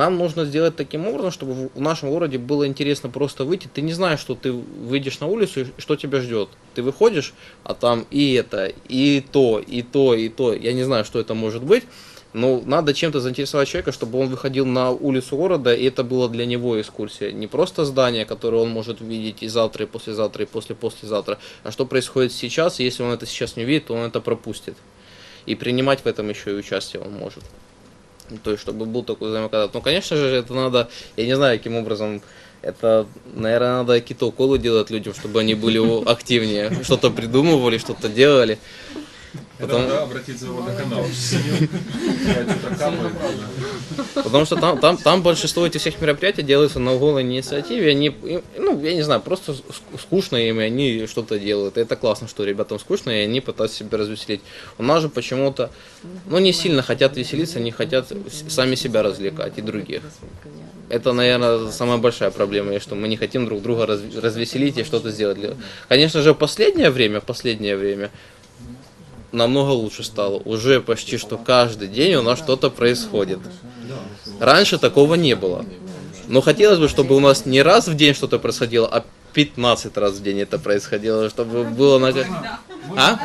Нам нужно сделать таким образом, чтобы в- нашем городе было интересно просто выйти. Ты не знаешь, что ты выйдешь на улицу и что тебя ждет. Ты выходишь, а там и это, и то, и то, и то. Я не знаю, что это может быть. Но надо чем-то заинтересовать человека, чтобы он выходил на улицу города, и это было для него экскурсия. Не просто здание, которое он может увидеть и завтра, и послезавтра, и после-послезавтра, а что происходит сейчас, и если он это сейчас не увидит, то он это пропустит. И принимать в этом еще и участие он может. Ну, То есть, чтобы был такой взаимоконтакт. Ну, конечно же, это надо, я не знаю, каким образом, это, наверное, надо какие-то уколы делать людям, чтобы они были активнее, что-то придумывали, что-то делали. Это Потом- надо обратиться в водоканал. Это. Потому что там, там, там большинство этих всех мероприятий делается на голой инициативе. Они, ну, я не знаю, просто ск- скучно им, и они что-то делают. И это классно, что ребятам скучно, и они пытаются себя развеселить. У нас же почему-то, ну, не сильно хотят веселиться, не хотят сами себя развлекать и других. Это, наверное, самая большая проблема, что мы не хотим друг друга раз- развеселить и что-то сделать. Конечно же, в последнее время, в последнее время намного лучше стало. Уже почти что каждый день у нас что-то происходит. Раньше такого не было. Но хотелось бы, чтобы у нас не раз в день что-то происходило, а 15 раз в день это происходило, чтобы было на... А?